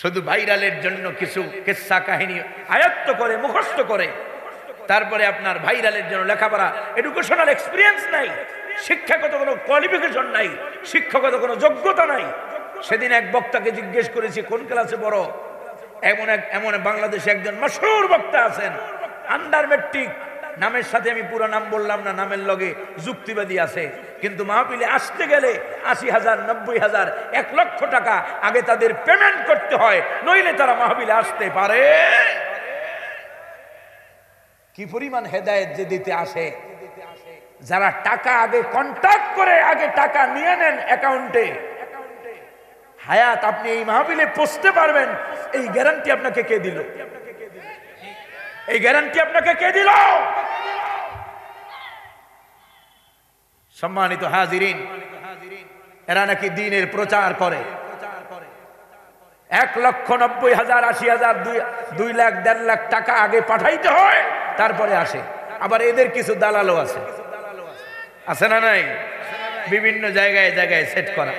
শুধু ভাইরালের জন্য কিছু কেসা কাহিনী আয়ত্ত করে, মুখস্থ করে। তারপরে আপনার ভাইরালের জন্য লেখাপড়া এডুকেশনাল এক্সপিরিয়েন্স নাই, শিক্ষাগত কোনো কোয়ালিফিকেশন নাই, শিক্ষাগত কোনো যোগ্যতা নাই। সেদিন এক বক্তাকে জিজ্ঞেস করেছি, কোন ক্লাসে বড় এমন এক, এমন বাংলাদেশে একজন মশহুর বক্তা আছেন আন্ডার মেট্রিক নামের সাথে আমি পুরো নাম বললাম না, নামের লগে যুক্তিবাদী আছে। কিন্তু মাহফিলে আসতে গেলে আশি হাজার, নব্বই হাজার, এক লক্ষ টাকা আগে তাদের পেমেন্ট করতে হয়, নইলে তারা মাহফিলে আসতে পারে। কি পরিমাণ হেদায়েত যে দিতে আসে? যারা টাকা আগে কন্ট্যাক্ট করে, আগে টাকা নিয়ে নেন অ্যাকাউন্টে হায়াত আপনি এই মাহফিলে পৌঁছতে পারবেন। এই গ্যারান্টি আপনাকে কে দিল? এই গ্যারান্টি আপনাকে কে দিল? সম্মানিত হাজিরিন, এরা নাকি দিনের প্রচার করে। এক লক্ষ নব্বই হাজার, আশি হাজার, দুই লাখ, দেড় লাখ টাকা আগে পাঠাইতে হয়, তারপরে আসে। আবার এদের কিছু দালালও আছে। আছে না নাই? বিভিন্ন জায়গায় জায়গায় সেট করা।